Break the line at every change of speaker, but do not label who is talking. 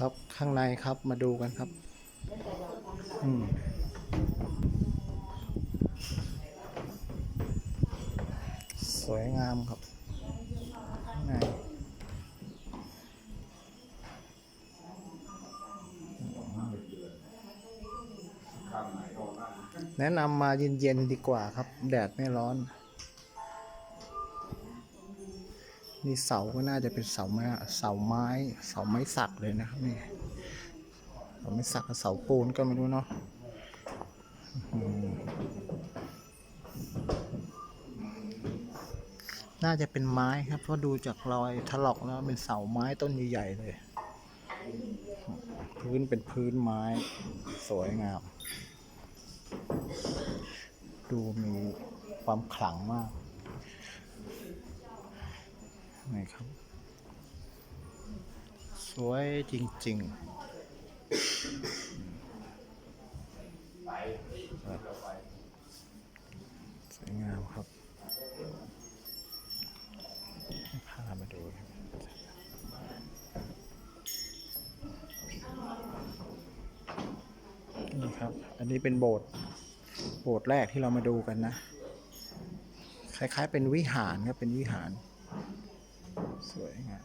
ครับข้างในครับมาดูกันครับ อืมสวยงามครับข้างในแนะนำมาเย็นๆดีกว่าครับ แดดไม่ร้อน นี่เสาก็น่าจะเป็นเสาไม้เสาไม้ เสาไม้สักเลยนะครับนี่เสาไม้สักกับเสาปูนก็ไม่รู้เนาะน่าจะเป็นไม้ครับเพราะดูจากรอยถลอกแล้วเป็นเสาไม้ต้นใหญ่ๆเลย พื้นเป็นพื้นไม้ สวยงาม ดูมีความขลังมาก นี่ครับ สวยจริงๆสวยงามครับพามาดูครับนี่ครับ อันนี้เป็นโบสถ์ โบสถ์แรกที่เรามาดูกันนะ คล้ายๆเป็นวิหารครับ เป็นวิหาร สวยงาม